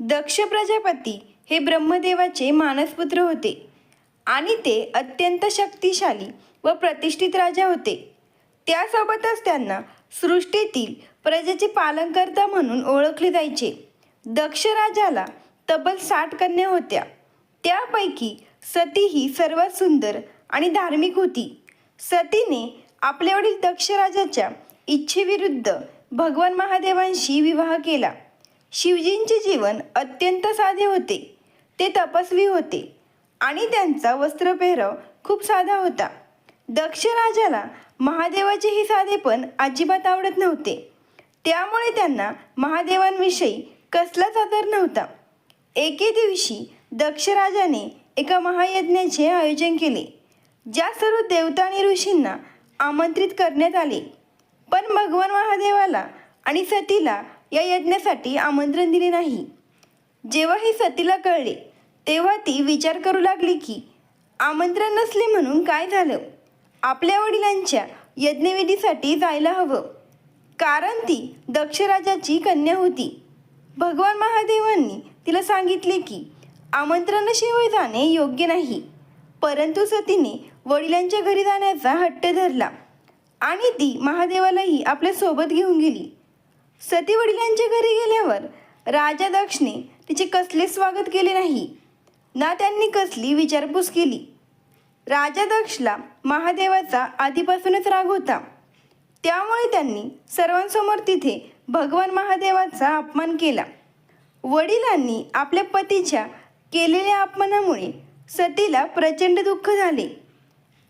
दक्ष प्रजापती हे ब्रह्मदेवाचे मानसपुत्र होते आणि ते अत्यंत शक्तिशाली व प्रतिष्ठित राजा होते. त्यासोबतच त्यांना सृष्टीतील प्रजेचे पालनकर्ता म्हणून ओळखले जायचे. दक्ष राजाला तब्बल साठ कन्या होत्या. त्यापैकी सती ही सर्वात सुंदर आणि धार्मिक होती. सतीने आपल्या वडील दक्ष राजाच्या इच्छेविरुद्ध भगवान महादेवांशी विवाह केला. शिवजींचे जीवन अत्यंत साधे होते. ते तपस्वी होते आणि त्यांचा वस्त्रपेहराव खूप साधा होता. दक्ष राजाला महादेवाचे हे साधेपण अजिबात आवडत नव्हते. त्यामुळे त्यांना महादेवांविषयी कसलाच आदर नव्हता. एके दिवशी दक्ष राजाने एका महायज्ञाचे आयोजन केले ज्या सर्व देवता आणि ऋषींना आमंत्रित करण्यात आले. पण भगवान महादेवाला आणि सतीला या यज्ञासाठी आमंत्रण दिले नाही. जेव्हा हे सतीला कळले तेव्हा ती विचार करू लागली की आमंत्रण नसले म्हणून काय झालं? आपल्या वडिलांच्या यज्ञविधीसाठी जायला हवं. कारण ती दक्षराजाची कन्या होती. भगवान महादेवांनी तिला सांगितले की आमंत्रणाशिवाय जाणे योग्य नाही. परंतु सतीने वडिलांच्या घरी जाण्याचा हट्ट धरला आणि ती महादेवालाही आपल्यासोबत घेऊन गेली. सती वडिलांच्या घरी गेल्यावर राजा दक्षने तिचे कसले स्वागत केले नाही. ना त्यांनी कसली विचारपूस केली. राजा दक्षला महादेवाचा आधीपासूनच राग होता. त्यामुळे त्यांनी सर्वांसमोर तिथे भगवान महादेवाचा अपमान केला. वडिलांनी आपल्या पतीच्या केलेल्या अपमानामुळे सतीला प्रचंड दुःख झाले.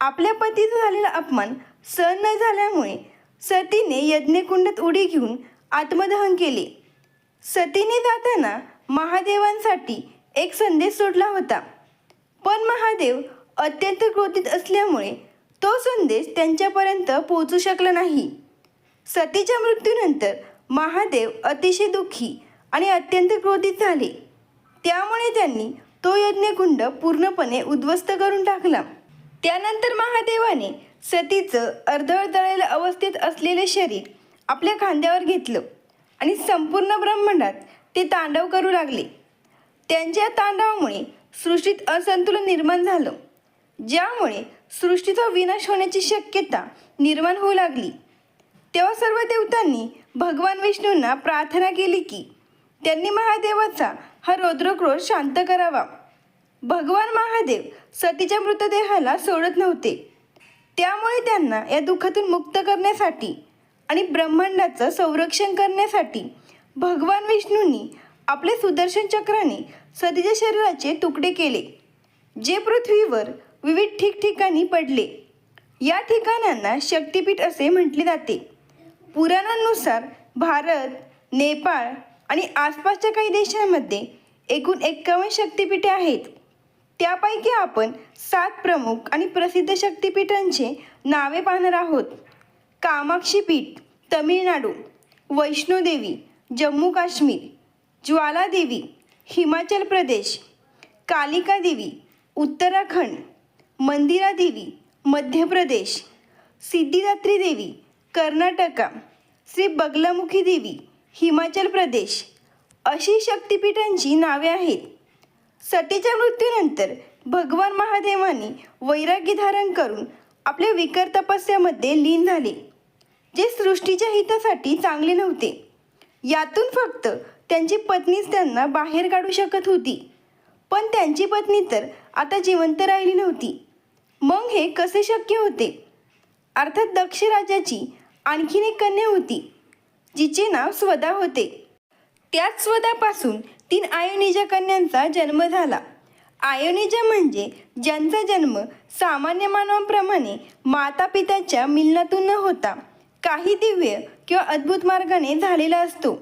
आपल्या पतीचा झालेला अपमान सहन न झाल्यामुळे सतीने यज्ञकुंडात उडी घेऊन आत्मदहन केले. सतीने जाताना महादेवांसाठी एक संदेश सोडला होता. पण महादेव अत्यंत क्रोधित असल्यामुळे तो संदेश त्यांच्यापर्यंत पोहोचू शकला नाही. सतीच्या मृत्यूनंतर महादेव अतिशय दुःखी आणि अत्यंत क्रोधित झाले. त्यामुळे त्यांनी तो यज्ञकुंड पूर्णपणे उद्ध्वस्त करून टाकला. त्यानंतर महादेवाने सतीचं अर्धळ जळलेल्या अवस्थेत असलेले शरीर आपल्या खांद्यावर घेतलं. आणि संपूर्ण ब्रह्मांडात ते तांडव करू लागले. त्यांच्या तांडवामुळे सृष्टीत असंतुलन निर्माण झालं. ज्यामुळे सृष्टीचा विनाश होण्याची शक्यता निर्माण होऊ लागली. तेव्हा सर्व देवतांनी भगवान विष्णूंना प्रार्थना केली की त्यांनी महादेवाचा हा रौद्रक्रोध शांत करावा. भगवान महादेव सतीच्या मृतदेहाला सोडत नव्हते. त्यामुळे त्यांना या दुःखातून मुक्त करण्यासाठी आणि ब्रह्मांडाचं संरक्षण करण्यासाठी भगवान विष्णूंनी आपले सुदर्शन चक्राने सतीच्या शरीराचे तुकडे केले जे पृथ्वीवर विविध ठिकठिकाणी पडले. या ठिकाणांना शक्तिपीठ असे म्हटले जाते. पुराणांनुसार भारत नेपाळ आणि आसपासच्या काही देशांमध्ये एकूण एक्कावन्न शक्तिपीठे आहेत. त्यापैकी आपण सात प्रमुख आणि प्रसिद्ध शक्तिपीठांचे नावे पाहणार आहोत. कामाक्षी पीठ तमिळनाडू वैष्णोदेवी जम्मू काश्मीर ज्वालादेवी हिमाचल प्रदेश कालिका देवी उत्तराखंड मंदिरा देवी मध्य प्रदेश सिद्धिदात्री देवी कर्नाटका श्री बगलामुखी देवी हिमाचल प्रदेश अशी शक्तिपीठांची नावे आहेत. सतीच्या मृत्यूनंतर भगवान महादेवाने वैराग्य धारण करून आपल्या विकर तपस्यामध्ये लीन झाले. जे सृष्टीच्या हितासाठी चांगले नव्हते. यातून फक्त त्यांची पत्नीच त्यांना बाहेर काढू शकत होती. पण त्यांची पत्नी तर आता जिवंत राहिली नव्हती. मग हे कसे शक्य होते? अर्थात दक्ष राजाची आणखीन एक कन्या होती जिचे नाव स्वदा होते. त्याच स्वदापासून तीन आयोनिजा कन्यांचा जन्म झाला. आयोनिजा म्हणजे ज्यांचा जन्म सामान्य मानवाप्रमाणे माता पित्याच्या मिलनातून न होता. काही दिव्य किंवा अद्भुत मार्गाने झालेला असतो.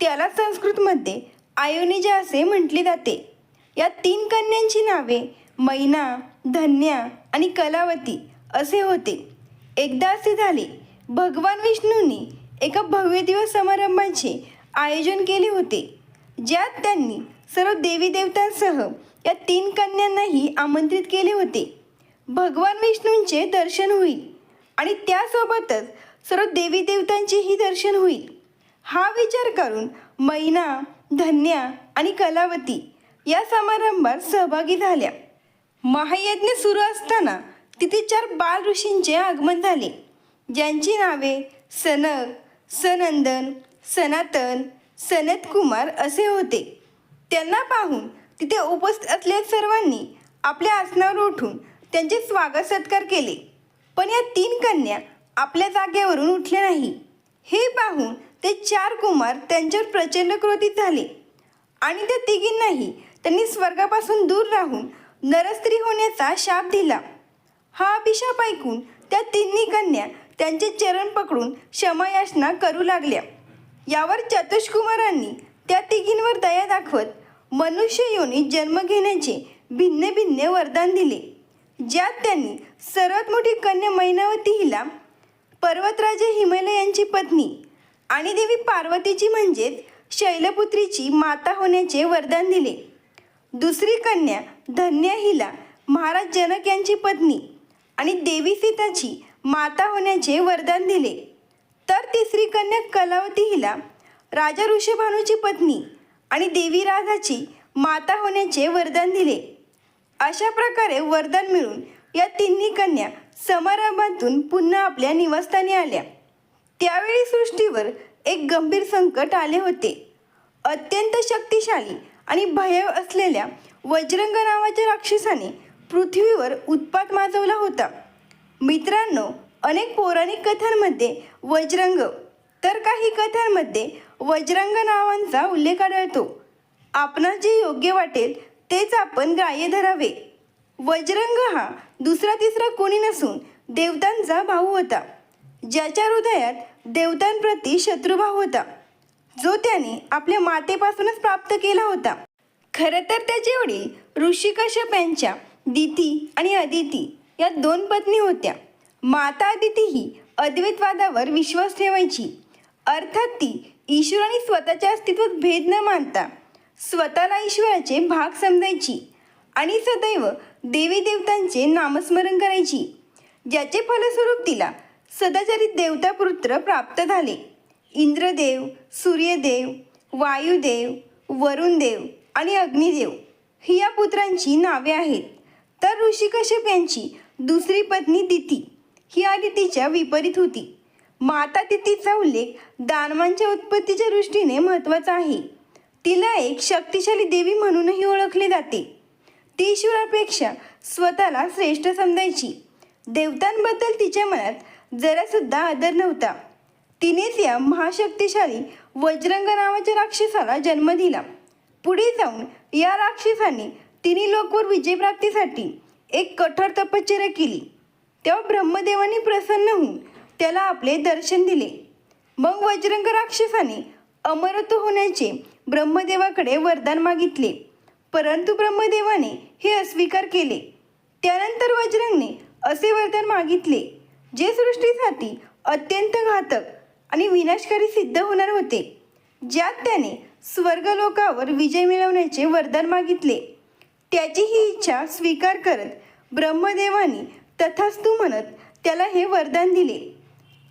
त्याला संस्कृतमध्ये आयोनिजा असे म्हटले जाते. या तीन कन्यांची नावे मैना धन्या आणि कलावती असे होते. एकदा असे झाले भगवान विष्णूंनी एका भव्य दिवस समारंभाचे आयोजन केले होते. ज्यात त्यांनी सर्व देवी देवतांसह या तीन कन्यांनाही आमंत्रित केले होते. भगवान विष्णूंचे दर्शन होईल आणि त्यासोबतच सर्व देवी देवतांचेही दर्शन होईल. हा विचार करून मैना धन्या आणि कलावती या समारंभात सहभागी झाल्या. महायज्ञ सुरू असताना तिथे चार बाल ऋषींचे आगमन झाले. ज्यांची नावे सनक सनंदन सनातन सनत कुमार असे होते. त्यांना पाहून तिथे उपस्थित असलेल्या सर्वांनी आपल्या आसनावर उठून त्यांचे स्वागत सत्कार केले. पण या तीन कन्या आपल्या जागेवरून उठले नाही. हे पाहून ते चार कुमार त्यांच्यावर प्रचंड क्रोधित झाले. आणि त्या तिघींनाही त्यांनी स्वर्गापासून दूर राहून नरस्त्री होण्याचा शाप दिला. हा अभिशाप ऐकून त्या तिन्ही कन्या त्यांचे चरण पकडून क्षमायाचना करू लागल्या. यावर चतुष्कुमारांनी त्या तिघींवर दया दाखवत मनुष्य योनी जन्म घेण्याचे भिन्न भिन्न वरदान दिले. ज्यात त्यांनी सर्वात मोठी कन्या मैनावती हिला पर्वतराजे हिमालयांची पत्नी आणि देवी पार्वतीची म्हणजेच शैलपुत्रीची माता होण्याचे वरदान दिले. दुसरी कन्या धन्या हिला महाराज जनक यांची पत्नी आणि देवी सीताची माता होण्याचे वरदान दिले. तर तिसरी कन्या कलावती हिला राजा ऋषभानूची पत्नी आणि देवी राधाची माता होण्याचे वरदान दिले. अशा प्रकारे वरदान मिळून या तिन्ही कन्या समारंभातून पुन्हा आपल्या निवासस्थानी आल्या. त्यावेळी सृष्टीवर एक गंभीर संकट आले होते. अत्यंत शक्तिशाली आणि भयाव असलेल्या वज्रंग नावाच्या राक्षसाने पृथ्वीवर उत्पात माजवला होता. मित्रांनो अनेक पौराणिक कथांमध्ये वज्रंग तर काही कथांमध्ये वज्रंग नावांचा उल्लेख आढळतो. आपणास जे योग्य वाटेल तेच आपण ग्राह्य धरावे. वज्रंग हा दुसरा तिसरा कोणी नसून देवतांचा भाऊ होता. ज्याच्या हृदयात देवतांप्रती शत्रुभाव होता. जो त्याने आपल्या मातेपासूनच प्राप्त केला होता. खरं तर त्याचे वडील ऋषी कश्यप यांच्या दिती आणि अदिती या दोन पत्नी होत्या. माता अदिती ही अद्वैतवादावर विश्वास ठेवायची. अर्थात ती ईश्वराने स्वतःच्या अस्तित्वात भेद न मानता स्वतःला ईश्वराचे भाग समजायची. आणि सदैव देवी देवतांचे नामस्मरण करायची. ज्याचे फलस्वरूप तिला सदाचारित देवता पुत्र प्राप्त झाले. इंद्रदेव सूर्यदेव वायुदेव वरुणदेव आणि अग्निदेव ही या पुत्रांची नावे आहेत. तर ऋषी कश्यप यांची दुसरी पत्नी दिती ही आदितीच्या विपरीत होती. माता तिथीचा उल्लेख दानवांच्या उत्पत्तीच्या दृष्टीने महत्त्वाचा आहे. तिला एक शक्तिशाली देवी म्हणूनही ओळखले जाते. ती ईश्वरापेक्षा स्वतःला श्रेष्ठ समजायची. देवतांबद्दल तिच्या मनात जरासुद्धा आदर नव्हता. तिनेच या महाशक्तिशाली वज्रंग नावाच्या राक्षसाला जन्म दिला. पुढे जाऊन या राक्षसाने तिन्ही लोकवर विजयप्राप्तीसाठी एक कठोर तपश्चर्या केली. तेव्हा ब्रह्मदेवाने प्रसन्न होऊन त्याला आपले दर्शन दिले. मग वज्रंग राक्षसाने अमरत्व होण्याचे ब्रह्मदेवाकडे वरदान मागितले. परंतु ब्रह्मदेवाने हे अस्वीकार केले. त्यानंतर वज्रंगने असे वरदान मागितले जे सृष्टीसाठी अत्यंत घातक आणि विनाशकारी सिद्ध होणार होते. ज्यात त्याने स्वर्गलोकावर विजय मिळवण्याचे वरदान मागितले. त्याची ही इच्छा स्वीकार करत ब्रह्मदेवाने तथास्तू म्हणत त्याला हे वरदान दिले.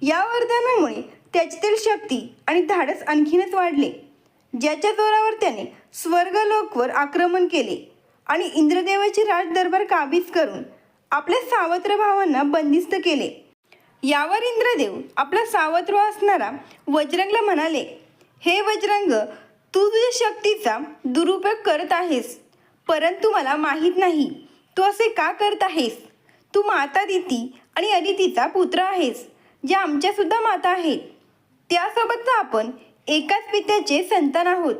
या वरदानामुळे त्याच्यातील शक्ती आणि धाडस आणखीनच वाढले ज्याच्या जोरावर त्याने स्वर्गलोकवर आक्रमण केले. आणि इंद्रदेवाची राजदरबार काबीज करून आपल्या सावत्र भावांना बंदिस्त केले. यावर इंद्रदेव आपला सावत्र असणारा वज्रंगला म्हणाले हे वज्रंग तू तुझ्या शक्तीचा दुरुपयोग करत आहेस परंतु मला माहीत नाही तू असे का करत आहेस? तू माता दिती आणि अदितीचा पुत्र आहेस ज्या आमच्यासुद्धा माता आहेत. त्यासोबतच आपण एकाच पित्याचे संतान आहोत.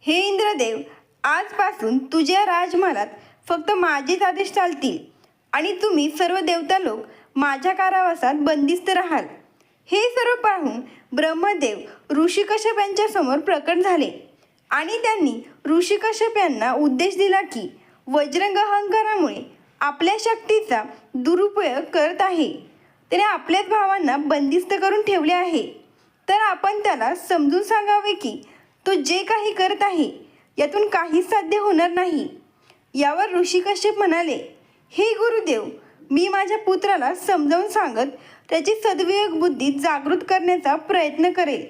हे इंद्रदेव आजपासून तुझ्या राजमहालात फक्त माझेच आदेश चालतील आणि तुम्ही सर्व देवता लोक माझ्या कारावासात बंदिस्त राहाल. हे सर्व पाहून ब्रह्मदेव ऋषिकश्यप यांच्यासमोर यांच्या समोर प्रकट झाले आणि त्यांनी ऋषी कश्यप यांना उद्देश दिला की वज्रंग अहंकारामुळे आपल्या शक्तीचा दुरुपयोग करत आहे. त्याने आपल्याच भावांना बंदिस्त करून ठेवले आहे. तर आपण त्याला समजून सांगावे की तो जे काही करत आहे यातून काहीच साध्य होणार नाही. यावर ऋषी कश्यप म्हणाले हे गुरुदेव मी माझ्या पुत्राला समजावून सांगत त्याची सद्विवेक बुद्धी जागृत करण्याचा प्रयत्न करेल.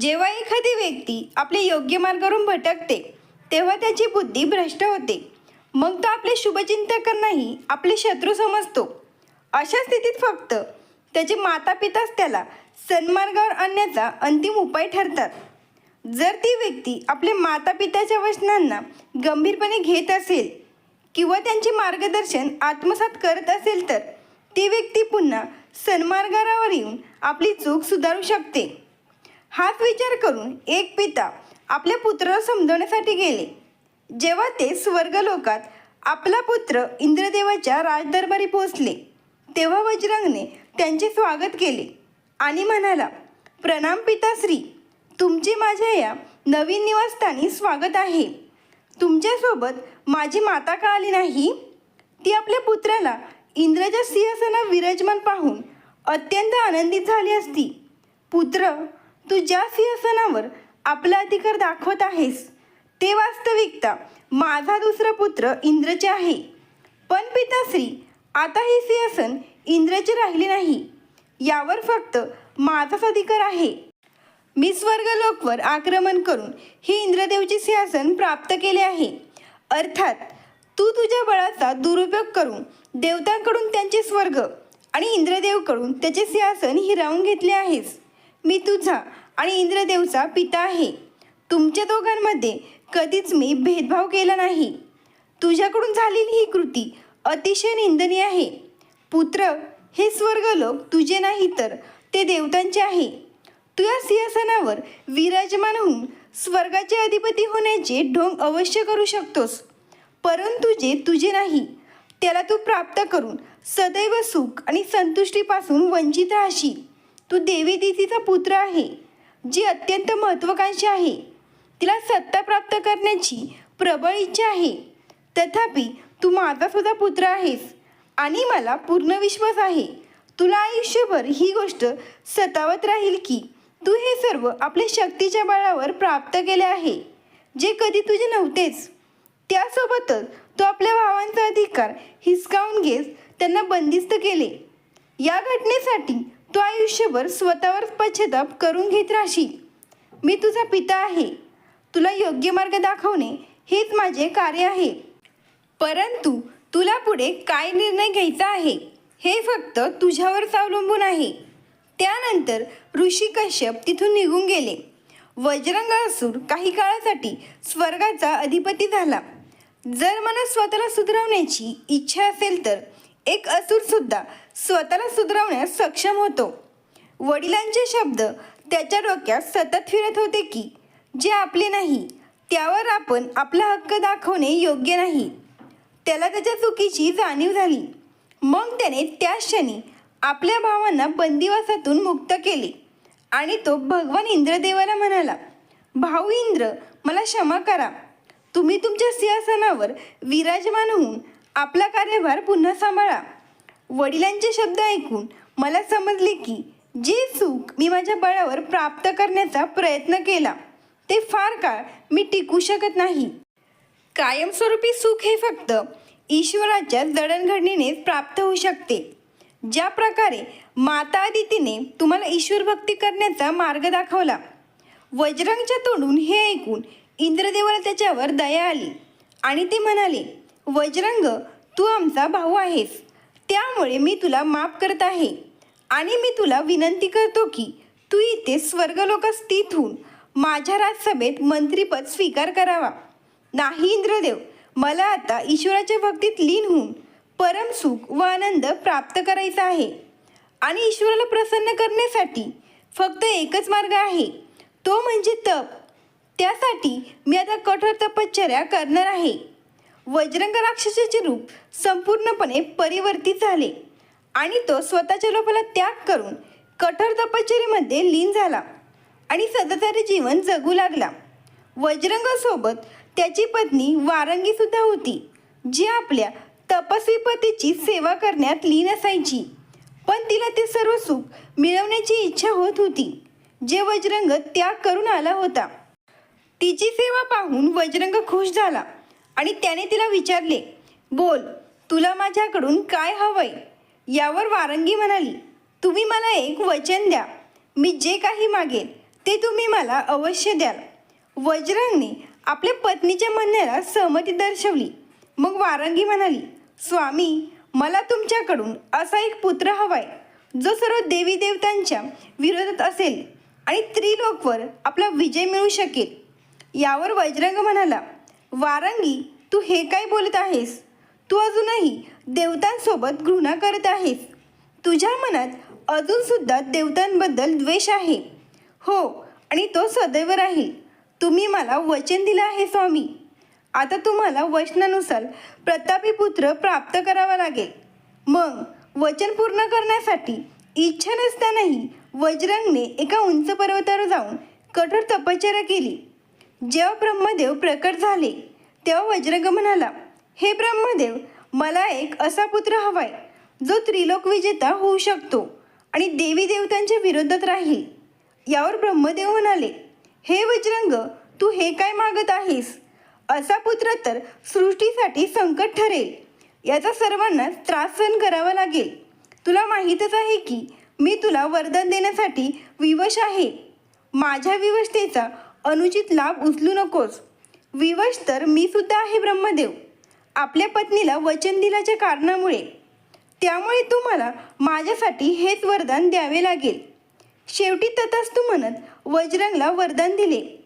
जेव्हा एखादी व्यक्ती आपले योग्य मार्गावरून भटकते तेव्हा त्याची बुद्धी भ्रष्ट होते. मग तो आपले शुभचिंतकांनाही आपले शत्रू समजतो. अशा स्थितीत फक्त त्याचे माता पिताच त्याला सन्मार्गावर आणण्याचा अंतिम उपाय ठरतात. जर ती व्यक्ती आपल्या माता पित्याच्या वचनांना गंभीरपणे घेत असेल किंवा त्यांचे मार्गदर्शन आत्मसात करत असेल तर ती व्यक्ती पुन्हा सन्मार्गावर येऊन आपली चूक सुधारू शकते. हाच विचार करून एक पिता आपल्या पुत्राला समजवण्यासाठी गेले. जेव्हा ते स्वर्गलोकात आपला पुत्र इंद्रदेवाच्या राजदरबारी पोहोचले तेव्हा वज्रांगने त्यांचे स्वागत केले आणि म्हणाला प्रणाम पिताश्री तुमचे माझ्या या नवीन निवासस्थानी स्वागत आहे. तुमच्यासोबत माझी माता का आली नाही? ती आपल्या पुत्राला इंद्राच्या सिंहसना विराजमान पाहून अत्यंत आनंदित झाली असती. पुत्र तू ज्या सिंहासनावर आपला अधिकार दाखवत आहेस ते वास्तविकता माझा दुसरा पुत्र इंद्रचे आहे. पण पिताश्री आता हे सिंहासन इंद्रचे राहिले नाही. यावर फक्त माझाच अधिकार आहे. मी स्वर्गलोकवर आक्रमण करून हे इंद्रदेवचे सिंहासन प्राप्त केले आहे. अर्थात तू तुझ्या बळाचा दुरुपयोग करून देवतांकडून त्यांचे स्वर्ग आणि इंद्रदेवकडून त्याचे सिंहासन हिरावून घेतले आहेस. मी तुझा आणि इंद्रदेवचा पिता आहे. तुमच्या दोघांमध्ये कधीच मी भेदभाव केला नाही. तुझ्याकडून झालेली ही कृती अतिशय निंदनीय आहे. पुत्र हे स्वर्गलोक तुझे नाही तर ते देवतांचे आहे. तू या सिंहासनावर विराजमान होऊन स्वर्गाचे अधिपती होण्याचे ढोंग अवश्य करू शकतोस. परंतु जे तुझे नाही त्याला तू प्राप्त करून सदैव सुख आणि संतुष्टीपासून वंचित राहशील. तू देवी दितीचा पुत्र आहे जी अत्यंत महत्त्वाकांक्षी आहे. तिला सत्ता प्राप्त करण्याची प्रबळ इच्छा आहे. तथापि तू माझा सुद्धा पुत्र आहेस आणि मला पूर्ण विश्वास आहे. तुला आयुष्यभर ही गोष्ट सतावत राहील की तू हे सर्व आपल्या शक्तीच्या बळावर प्राप्त केले आहे जे कधी तुझे नव्हतेच. त्यासोबतच तू आपल्या भावांचा अधिकार हिसकावून घेस त्यांना बंदिस्त केले. या घटनेसाठी तू आयुष्यभर स्वतःवर पश्चाताप करून घेत राहशील. मी तुझा पिता आहे. तुला योग्य मार्ग दाखवणे हेच माझे कार्य आहे. परंतु तुला पुढे काय निर्णय घ्यायचा आहे हे फक्त तुझ्यावरच अवलंबून आहे. त्यानंतर ऋषी कश्यप तिथून निघून गेले. वज्रंग असुर काही काळासाठी स्वर्गाचा अधिपती झाला. जर मला स्वतःला सुधारवण्याची इच्छा असेल तर एक असुर सुद्धा स्वतःला सुधारवण्यास सक्षम होतो. वडिलांचे शब्द त्याच्या डोक्यात सतत फिरत होते की जे आपले नाही त्यावर आपण आपला हक्क दाखवणे योग्य नाही. त्याला त्याच्या चुकीची जाणीव झाली. मग त्याने त्या क्षणी आपल्या भावांना बंदिवासातून मुक्त केले. आणि तो भगवान इंद्रदेवाला म्हणाला भाऊ इंद्र मला क्षमा करा. तुम्ही तुमच्या सिंहासनावर विराजमान होऊन आपला कार्यभार पुन्हा सांभाळा. वडिलांचे शब्द ऐकून मला समजले की जे सुख मी माझ्या बळावर प्राप्त करण्याचा प्रयत्न केला ते फार काळ मी टिकू शकत नाही. कायमस्वरूपी सुख हे फक्त ईश्वराच्या जडणघडणीनेच प्राप्त होऊ शकते. ज्या प्रकारे माता आदितीने तुम्हाला ईश्वर भक्ती करण्याचा मार्ग दाखवला. वज्रंगच्या तोंडून हे ऐकून इंद्रदेवाला त्याच्यावर दया आली आणि ते म्हणाले वज्रंग तू आमचा भाऊ आहेस. त्यामुळे मी तुला माफ करत आहे आणि मी तुला विनंती करतो की तू इथे स्वर्गलोक स्थित होऊन माझ्या राजसभेत मंत्रीपद स्वीकार करावा. नाही इंद्रदेव मला आता ईश्वराच्या भक्तीत लीन होऊन परमसुख व आनंद प्राप्त करायचा आहे. आणि ईश्वराला प्रसन्न करण्यासाठी फक्त एकच मार्ग आहे. तो म्हणजे तप. त्यासाठी मी आता कठोर तपश्चर्या करणार आहे. वज्रंग राक्षसाचे रूप संपूर्णपणे परिवर्तित झाले आणि तो स्वतःच्या लोकाला त्याग करून कठोर तपश्चर्यामध्ये लीन झाला आणि सदाचारी जीवन जगू लागला. वज्रंगासोबत त्याची पत्नी वारंगी सुद्धा होती जी आपल्या तपस्वी पतीची सेवा करण्यात लीन असायची. पण तिला ते सर्व सुख मिळवण्याची इच्छा होत होती. जे वज्रंग त्याग करून आला होता. तिची सेवा पाहून वज्रंग खुश झाला आणि त्याने तिला विचारले बोल तुला माझ्याकडून काय हवंय? यावर वारंगी म्हणाली तुम्ही मला एक वचन द्या. मी जे काही मागेल ते तुम्ही मला अवश्य द्याल. वज्रांगने आपल्या पत्नीच्या म्हणण्याला सहमती दर्शवली. मग वारंगी म्हणाली स्वामी मला तुमच्याकडून असा एक पुत्र हवाय जो सर्व देवी देवतांच्या विरोधात असेल आणि त्रिलोकवर आपला विजय मिळू शकेल. यावर वज्रंग म्हणाला वारंगी तू हे काय बोलत आहेस? तू अजूनही देवतांसोबत घृणा करत आहेस. तुझ्या मनात अजून सुद्धा देवतांबद्दल द्वेष आहे. हो आणि तो सदैव राहील. तुम्ही मला वचन दिलं आहे स्वामी. आता तुम्हाला वचनानुसार प्रतापी पुत्र प्राप्त करावा लागेल. मग वचन पूर्ण करण्यासाठी इच्छा नसतानाही वज्रंगने एका उंच पर्वतावर जाऊन कठोर तपश्चर्या केली. जेव्हा ब्रह्मदेव प्रकट झाले तेव्हा वज्रंग म्हणाला हे ब्रह्मदेव मला एक असा पुत्र हवाय जो त्रिलोक विजेता होऊ शकतो आणि देवी देवतांच्या विरोधात राहील. यावर ब्रह्मदेव म्हणाले हे वज्रंग तू हे काय मागत आहेस? असा पुत्र तर सृष्टीसाठी संकट ठरेल. याचा सर्वांनाच त्रास सहन करावा लागेल. तुला माहीतच आहे की मी तुला वरदान देण्यासाठी विवश आहे. माझ्या विवशतेचा अनुचित लाभ उचलू नकोस. विवश तर मी सुद्धा आहे ब्रह्मदेव. आपल्या पत्नीला वचन दिल्याच्या कारणामुळे. त्यामुळे तुम्हाला माझ्यासाठी हेच वरदान द्यावे लागेल. शेवटी तथास्तू म्हणत वजरंगला वरदान दिले.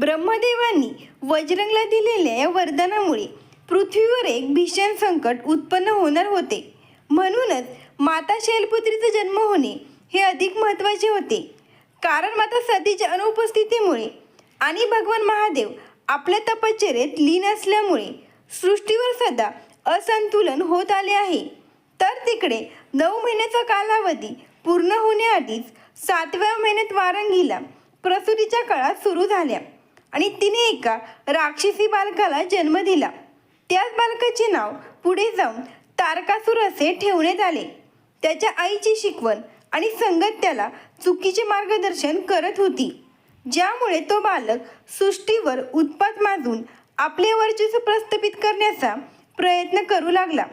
ब्रह्मदेवांनी वज्रंगला दिलेल्या या वरदानामुळे पृथ्वीवर एक भीषण संकट उत्पन्न होणार होते. म्हणूनच माता शैलपुत्रीचा जन्म होणे हे अधिक महत्त्वाचे होते. कारण माता सतीच्या अनुपस्थितीमुळे आणि भगवान महादेव आपल्या तपश्चर्येत लीन असल्यामुळे सृष्टीवर सदा असंतुलन होत आले आहे. तर तिकडे नऊ महिन्याचा कालावधी पूर्ण होण्याआधीच सातव्या महिन्यात वारंगीला प्रसुतीच्या काळात सुरू झाल्या. आणि तिने एका राक्षसी बालकाला जन्म दिला. त्याच बालकाचे नाव पुढे जाऊन तारकासूर असे ठेवण्यात आले. त्याच्या आईची शिकवण आणि संगत त्याला चुकीचे मार्गदर्शन करत होती ज्यामुळे तो बालक सृष्टीवर उत्पात माजून आपले वर्चस्व प्रस्थापित करण्याचा प्रयत्न करू लागला.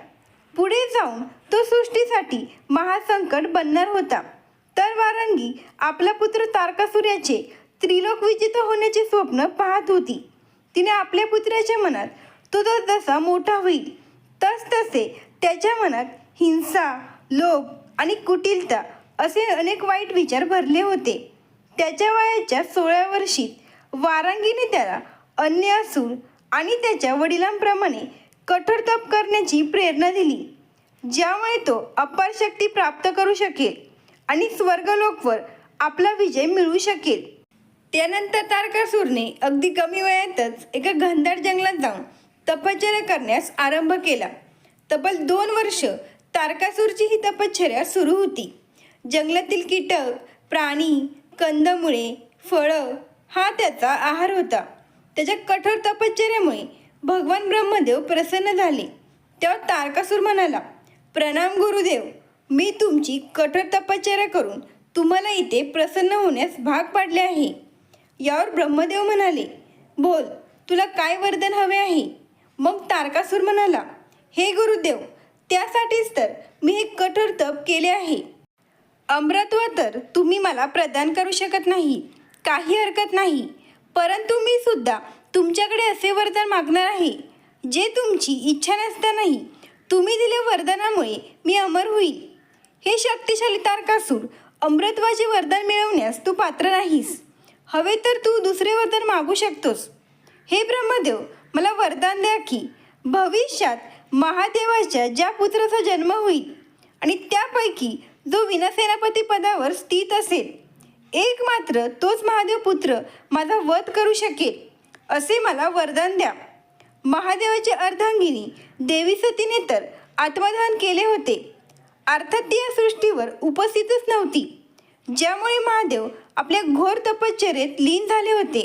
पुढे जाऊन तो सृष्टीसाठी महासंकट बनणार होता. तर वारंगी आपला पुत्र तारकासूर्याचे त्रिलोक विजेता होण्याचे स्वप्न पाहत होती. तिने आपल्या पुत्राच्या मनात तो तो जसा मोठा होईल तस तसे त्याच्या मनात हिंसा लोभ आणि कुटिलता असे अनेक वाईट विचार भरले होते. त्याच्या वयाच्या सोळा वर्षीत वारांगीने त्याला अन्य असून आणि त्याच्या वडिलांप्रमाणे कठोर तप करण्याची प्रेरणा दिली ज्यामुळे तो अपार शक्ती प्राप्त करू शकेल आणि स्वर्गलोकवर आपला विजय मिळवू शकेल. त्यानंतर तारकासूरने अगदी कमी वयातच एका घनदाट जंगलात जाऊन तपश्चर्या करण्यास आरंभ केला. तब्बल दोन वर्ष तारकासूरची ही तपश्चर्या सुरू होती. जंगलातील कीटक प्राणी कंदमुळे फळं हा त्याचा आहार होता. त्याच्या कठोर तपश्चर्यामुळे भगवान ब्रह्मदेव प्रसन्न झाले. तेव्हा तारकासूर म्हणाला प्रणाम गुरुदेव मी तुमची कठोर तपश्चर्या करून तुम्हाला इथे प्रसन्न होण्यास भाग पाडले आहे. यावर ब्रह्मदेव म्हणाले बोल तुला काय वरदान हवे आहे? मग तारकासूर म्हणाला हे गुरुदेव त्यासाठीच तर मी हे कठोर तप केले आहे. अमृत्व तर तुम्ही मला प्रदान करू शकत नाही काही हरकत नाही परंतु मी सुद्धा तुमच्याकडे असे वरदान मागणार आहे जे तुमची इच्छा नसतानाही तुम्ही दिल्या वरदानामुळे मी अमर होईल. हे शक्तिशाली तारकासूर अमृत्वाचे वरदान मिळवण्यास तू पात्र नाहीस. हवे तर तू दुसरे वरदान मागू शकतोस. हे ब्रह्मदेव मला वरदान द्या की भविष्यात महादेवाच्या ज्या पुत्राचा जन्म होईल आणि त्यापैकी जो विनासेनापती पदावर स्थित असेल एक मात्र तोच महादेव पुत्र माझा वध करू शकेल असे मला वरदान द्या. महादेवाची अर्धांगिनी देवी सतीने तर आत्मदान केले होते. अर्थात ती या सृष्टीवर उपस्थितच नव्हती. ज्यामुळे महादेव आपल्या घोर तपश्चर्येत लीन झाले होते.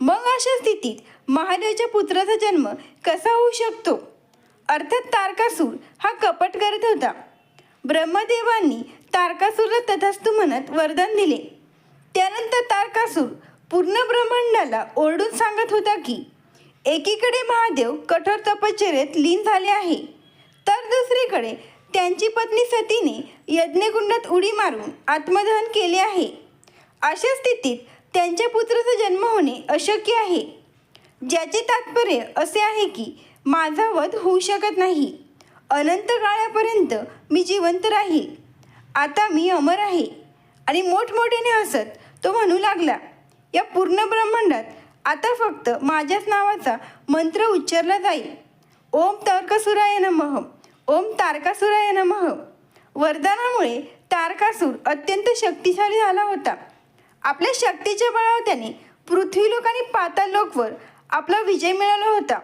मग अशा स्थितीत महादेवाच्या पुत्राचा जन्म कसा होऊ शकतो? अर्थात तारकासूर हा कपट करत होता. ब्रह्मदेवांनी तारकासूरला तथास्तू म्हणत वरदान दिले. त्यानंतर तारकासूर पूर्ण ब्रह्मांडाला ओरडून सांगत होता की एकीकडे महादेव कठोर तपश्चर्येत लीन झाले आहे तर दुसरीकडे त्यांची पत्नी सतीने यज्ञकुंडात उडी मारून आत्मदहन केले आहे. अशा स्थितीत त्यांच्या पुत्राचा जन्म होणे अशक्य आहे. ज्याचे तात्पर्य असे आहे की माझा वध होऊ शकत नाही. अनंत काळापर्यंत मी जिवंत राहील. आता मी अमर आहे. आणि मोठमोठ्याने हसत तो म्हणू लागला या पूर्ण ब्रह्मांडात आता फक्त माझ्याच नावाचा मंत्र उच्चारला जाईल. ओम तर्कसुराय नमः. ओम तारकासुराय नमः. वरदानामुळे तारकासूर अत्यंत शक्तिशाली झाला होता. आपल्या शक्तीच्या बळावर त्याने पृथ्वीलोक आणि पाताळलोकवर आपला विजय मिळवला होता.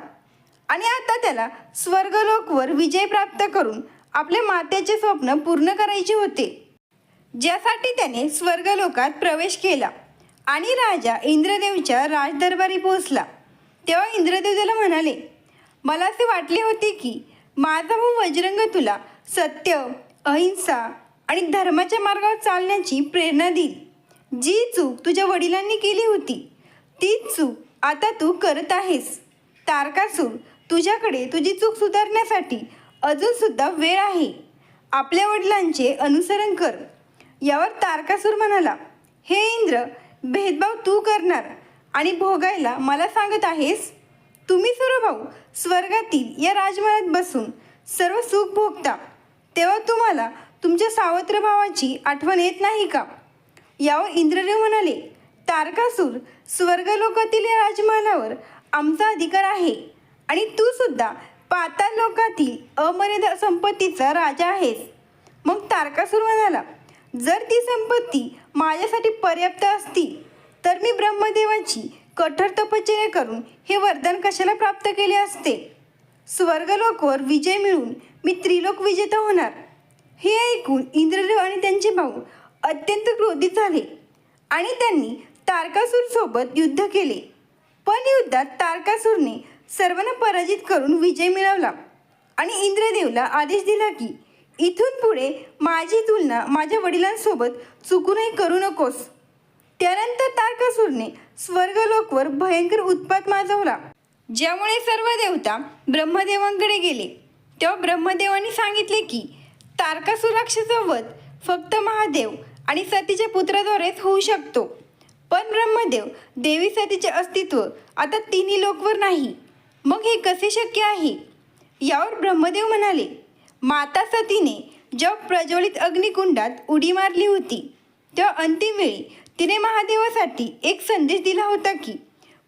आणि आता त्याला स्वर्गलोकवर विजय प्राप्त करून आपल्या मातेचे स्वप्न पूर्ण करायचे होते. ज्यासाठी त्याने स्वर्गलोकात प्रवेश केला आणि राजा इंद्रदेवच्या राजदरबारी पोहोचला. तेव्हा इंद्रदेव त्याला म्हणाले मला असे वाटले होते की माझा भाऊ वज्रंग तुला सत्य अहिंसा आणि धर्माच्या मार्गावर चालण्याची प्रेरणा देईल. जी चूक तुझ्या वडिलांनी केली होती तीच चूक आता तू करत आहेस. तारकासूर तुझ्याकडे तुझी चूक सुधारण्यासाठी अजून सुद्धा वेळ आहे. आपल्या वडिलांचे अनुसरण कर. यावर तारकासूर म्हणाला हे इंद्र भेदभाव तू करणार आणि भोगायला मला सांगत आहेस? तुम्ही सर्व भाऊ स्वर्गातील या राजमहालात बसून सर्व सुख भोगता तेव्हा तुम्हाला तुमच्या सावत्र भावाची आठवण येत नाही का? यावर इंद्रदेव म्हणाले तारकासूर स्वर्गलोकातील या राजमहालावर आमचा अधिकार आहे आणि तू सुद्धा पाताळ लोकातील अमर्याद संपत्तीचा राजा आहेस. मग तारकासूर म्हणाला जर ती संपत्ती माझ्यासाठी पर्याप्त असती तर मी ब्रह्मदेवाची कठोर तपश्चर्या करून हे वरदान कशाला प्राप्त केले असते? स्वर्गलोकवर विजय मिळून मी त्रिलोक विजेता होणार? हे ऐकून इंद्रदेव आणि त्यांचे भाऊ अत्यंत क्रोधित झाले आणि त्यांनी तारकासूर सोबत युद्ध केले. पण युद्धात तारकासूरने सर्वांना पराजित करून विजय मिळवला आणि इंद्रदेवला आदेश दिला की इथून पुढे माझी तुलना माझ्या वडिलांसोबत चुकूनही करू नकोस. तारकासूरने स्वर्गलोकवर भयंकर उत्पात माजवला. ज्यामुळे सर्व देवता ब्रह्मदेवांकडे गेले. तेव्हा ब्रह्मदेवांनी सांगितले की तारकासूर वध फक्त महादेव आणि सतीच्या पुत्राद्वारेच होऊ शकतो. पण ब्रह्मदेव देवी सतीचे अस्तित्व आता तिन्ही लोकवर नाही. मग हे कसे शक्य आहे? यावर ब्रह्मदेव म्हणाले माता सतीने जेव्हा प्रज्वलित अग्निकुंडात उडी मारली होती तेव्हा अंतिम वेळी तिने महादेवासाठी एक संदेश दिला होता की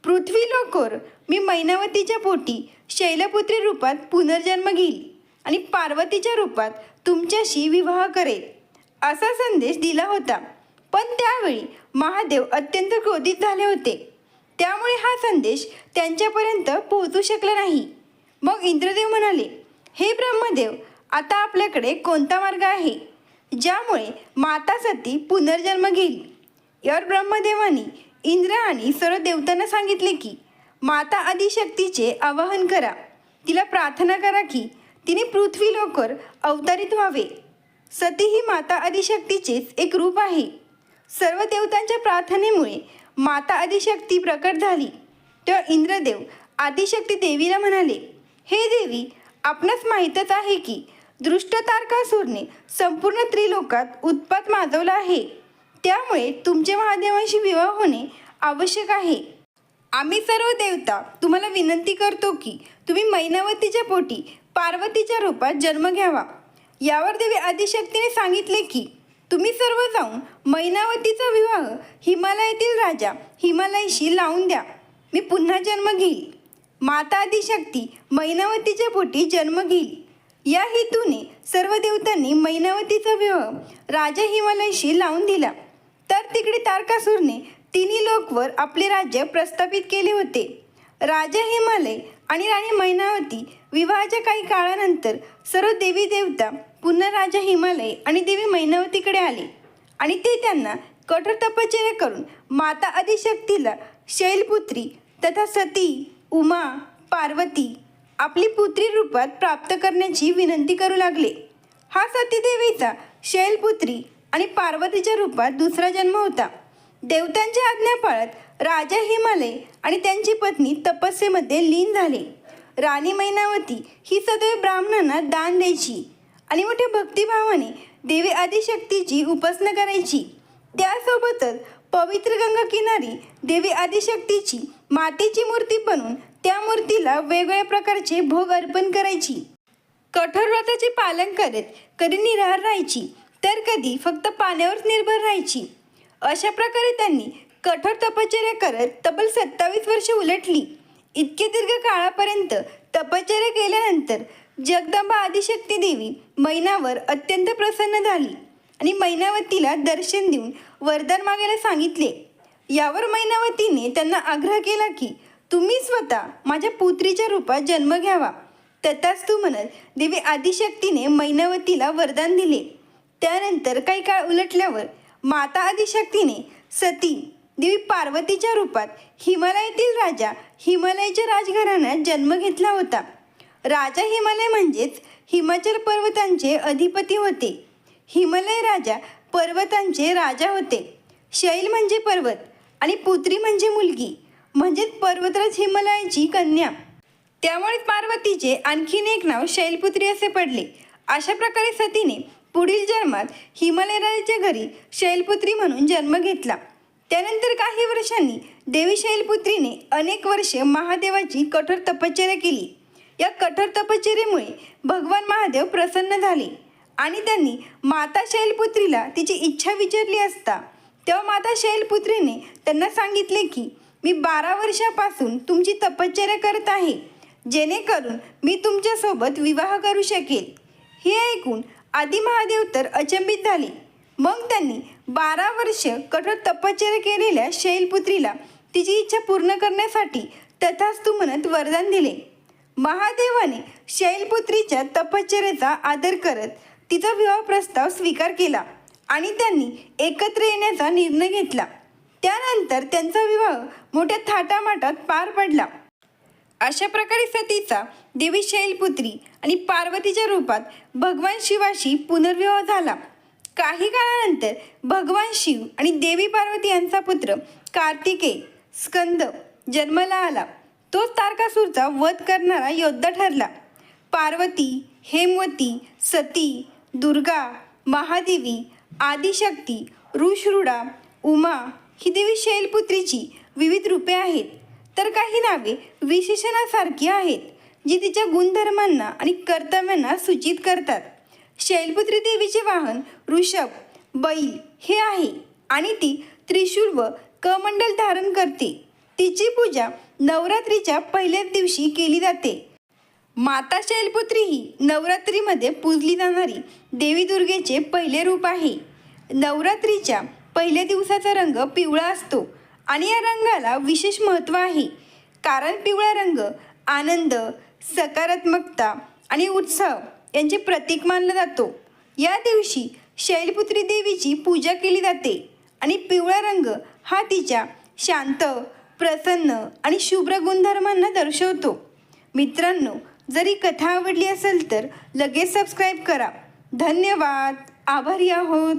पृथ्वी लोकोर मी मैनावतीच्या पोटी शैलपुत्री रूपात पुनर्जन्म घेईल आणि पार्वतीच्या रूपात तुमच्याशी विवाह करेल असा संदेश दिला होता. पण त्यावेळी महादेव अत्यंत क्रोधित झाले होते. त्यामुळे हा संदेश त्यांच्यापर्यंत पोहोचू शकला नाही. मग इंद्रदेव म्हणाले हे ब्रह्मदेव आता आपल्याकडे कोणता मार्ग आहे? ज्यामुळे माता सती पुनर्जन्म घेईल. यावर ब्रह्मदेवानी इंद्र आणि सर्व देवतांना सांगितले की माता आदिशक्तीचे आवाहन करा. तिला प्रार्थना करा की तिने पृथ्वी लोकर अवतारित व्हावे. सती ही माता आदिशक्तीचेच एक रूप आहे. सर्व देवतांच्या प्रार्थनेमुळे माता आदिशक्ती प्रकट झाली. तेव्हा इंद्रदेव आदिशक्ती देवीला म्हणाले हे देवी आपणास माहीतच आहे की दृष्ट तारकासूरने संपूर्ण त्रिलोकात उत्पात माजवला आहे. त्यामुळे तुमचे महादेवांशी विवाह होणे आवश्यक आहे. आम्ही सर्व देवता तुम्हाला विनंती करतो की तुम्ही मैनावतीच्या पोटी पार्वतीच्या रूपात जन्म घ्यावा. यावर देवी आदिशक्तीने सांगितले की तुम्ही सर्व जाऊन मैनावतीचा विवाह हिमालयातील राजा हिमालयशी लावून द्या. मी पुन्हा जन्म घेईल. माता आदिशक्ती मैनावतीच्या पोटी जन्म घेईल. या हेतूने सर्व देवतांनी मैनावतीचा विवाह राजा हिमालयशी लावून दिला. तर तिकडे तारकासूरने तिन्ही लोकवर आपले राज्य प्रस्थापित केले होते. राजा हिमालय आणि राणी मैनावती विवाहाच्या काही काळानंतर सर्व देवी देवता पुन्हा राजा हिमालय आणि देवी मैनावतीकडे आले. आणि ते त्यांना कठोर तपश्चर्या करून माता आदिशक्तीला शैलपुत्री तथा सती उमा पार्वती आपली पुत्री रूपात प्राप्त करण्याची विनंती करू लागले. हा सतीदेवीचा शैलपुत्री आणि पार्वतीच्या रूपात दुसरा जन्म होता. देवतांच्या आज्ञा पाळत राजा हिमालय आणि त्यांची पत्नी तपस्येमध्ये लीन झाले. राणी मैनावती ही सदैव ब्राह्मणांना दान द्यायची आणि मोठ्या भक्तिभावाने देवी आदिशक्तीची उपासना करायची. त्यासोबतच पवित्र गंगा किनारी देवी आदिशक्तीची मातीची मूर्ती बनवून त्या मूर्तीला वेगवेगळ्या प्रकारचे भोग अर्पण करायची. कठोर व्रताचे पालन करत कधी निराहार राहायची. तर कधी फक्त पाण्यावर निर्भर राहायची. अशा प्रकारे त्यांनी कठोर तपश्चर्या करत तब्बल सत्तावीस वर्ष उलटली. इतके दीर्घ काळापर्यंत तपश्चर्या केल्यानंतर जगदंबा आदिशक्ती देवी मैनावर अत्यंत प्रसन्न झाली आणि मैनावतीला दर्शन देऊन वरदान मागायला सांगितले. यावर मैनावतीने त्यांना आग्रह केला की तुम्ही स्वतः माझ्या पुत्रीच्या रूपात जन्म घ्यावा. तथास्तु म्हणत देवी आदिशक्तीने मैनावतीला वरदान दिले. त्यानंतर काही काळ उलटल्यावर माता आदिशक्तीने सती देवी पार्वतीच्या रूपात हिमालयातील राजा हिमालयाच्या राजघराण्यात जन्म घेतला होता. राजा हिमालय म्हणजेच हिमाचल पर्वतांचे अधिपती होते. हिमालय राजा पर्वतांचे राजा होते. शैल म्हणजे पर्वत आणि पुत्री म्हणजे मुलगी म्हणजेच पर्वतराज हिमालयाची कन्या. त्यामुळे पार्वतीचे आणखीन एक नाव शैलपुत्री असे पडले. अशा प्रकारे सतीने पुढील जन्मात हिमालयराजाच्या घरी शैलपुत्री म्हणून जन्म घेतला. त्यानंतर काही वर्षांनी देवी शैलपुत्रीने अनेक वर्षे महादेवाची कठोर तपश्चर्या केली. या कठोर तपश्चर्येमुळे भगवान महादेव प्रसन्न झाले आणि त्यांनी माता शैलपुत्रीला तिची इच्छा विचारली असता. तेव्हा माता शैलपुत्रीने त्यांना सांगितले की मी बारा वर्षापासून तुमची तपश्चर्या करत आहे. जेणेकरून मी तुमच्यासोबत विवाह करू शकेल. हे ऐकून आदी महादेव तर अचंबित झाले. मग त्यांनी बारा वर्ष कठोर तपश्चर्या केलेल्या शैलपुत्रीला तिची इच्छा पूर्ण करण्यासाठी तथास्तु म्हणत वरदान दिले. महादेवाने शैलपुत्रीच्या तपश्चर्याचा आदर करत तिचा विवाह प्रस्ताव स्वीकार केला आणि त्यांनी एकत्र येण्याचा निर्णय घेतला. त्यानंतर त्यांचा विवाह मोठ्या थाटामाटात पार पडला. अशा प्रकारे सतीचा देवी शैलपुत्री आणि पार्वतीच्या रूपात भगवान शिवाशी पुनर्विवाह झाला. काही काळानंतर भगवान शिव आणि देवी पार्वती यांचा पुत्र कार्तिकेय स्कंद जन्माला आला. तोच तारकासूरचा वध करणारा योद्धा ठरला. पार्वती हेमवती सती दुर्गा महादेवी आदिशक्ती ऋषरुडा उमा ही देवी शैलपुत्रीची विविध रूपे आहेत. तर काही नावे विशेषणासारखी आहेत जी तिच्या गुणधर्मांना आणि कर्तव्यांना सूचित करतात. शैलपुत्री देवीचे वाहन ऋषभ बैल हे आहे आणि ती त्रिशूल व कमंडल धारण करते. तिची पूजा नवरात्रीच्या पहिल्याच दिवशी केली जाते. माता शैलपुत्री ही नवरात्रीमध्ये पूजली जाणारी देवी दुर्गेचे पहिले रूप आहे. नवरात्रीच्या पहिल्या दिवसाचा रंग पिवळा असतो. आणि या रंगाला विशेष महत्त्व आहे. कारण पिवळा रंग आनंद सकारात्मकता आणि उत्साह यांचे प्रतीक मानला जातो. या दिवशी शैलपुत्री देवीची पूजा केली जाते आणि पिवळा रंग हा तिच्या शांत प्रसन्न आणि शुभ्र गुणधर्मांना दर्शवतो. मित्रांनो जरी कथा आवडली असेल तर लगेच सबस्क्राईब करा. धन्यवाद. आभारी आहोत.